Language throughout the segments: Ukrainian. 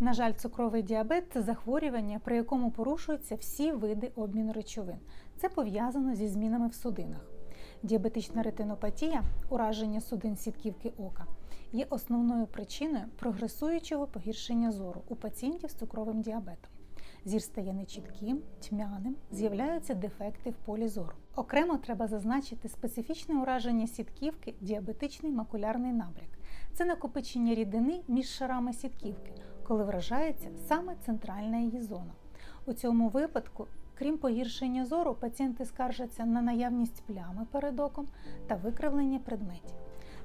На жаль, цукровий діабет це захворювання, при якому порушуються всі види обміну речовин. Це пов'язано зі змінами в судинах. Діабетична ретинопатія, ураження судин сітківки ока, є основною причиною прогресуючого погіршення зору у пацієнтів з цукровим діабетом. Зір стає нечітким, тьмяним, з'являються дефекти в полі зору. Окремо треба зазначити специфічне ураження сітківки діабетичний макулярний набряк. Це накопичення рідини між шарами сітківки, коли вражається саме центральна її зона. У цьому випадку, крім погіршення зору, пацієнти скаржаться на наявність плями перед оком та викривлення предметів.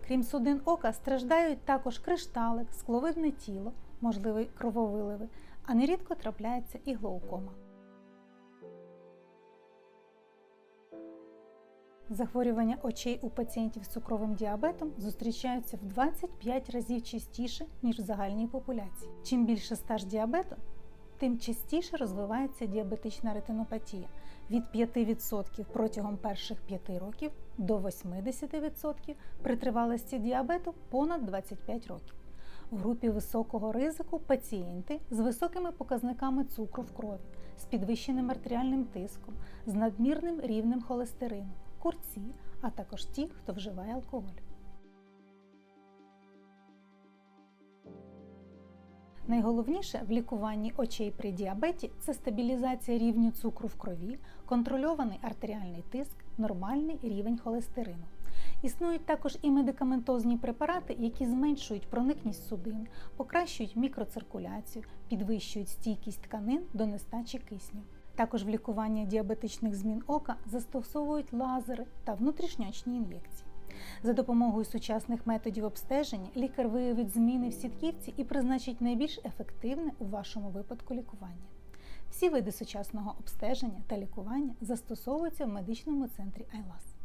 Крім судин ока, страждають також кришталик, скловидне тіло, можливі крововиливи, а нерідко трапляється і глаукома. Захворювання очей у пацієнтів з цукровим діабетом зустрічаються в 25 разів частіше, ніж в загальній популяції. Чим більше стаж діабету, тим частіше розвивається діабетична ретинопатія від 5% протягом перших 5 років до 80% при тривалості діабету понад 25 років. В групі високого ризику пацієнти з високими показниками цукру в крові, з підвищеним артеріальним тиском, з надмірним рівнем холестерину, курці, а також ті, хто вживає алкоголь. Найголовніше в лікуванні очей при діабеті це стабілізація рівню цукру в крові, контрольований артеріальний тиск, нормальний рівень холестерину. Існують також і медикаментозні препарати, які зменшують проникність судин, покращують мікроциркуляцію, підвищують стійкість тканин до нестачі кисню. Також в лікуванні діабетичних змін ока застосовують лазери та внутрішньоочні ін'єкції. За допомогою сучасних методів обстеження лікар виявить зміни в сітківці і призначить найбільш ефективне у вашому випадку лікування. Всі види сучасного обстеження та лікування застосовуються в медичному центрі Айлас.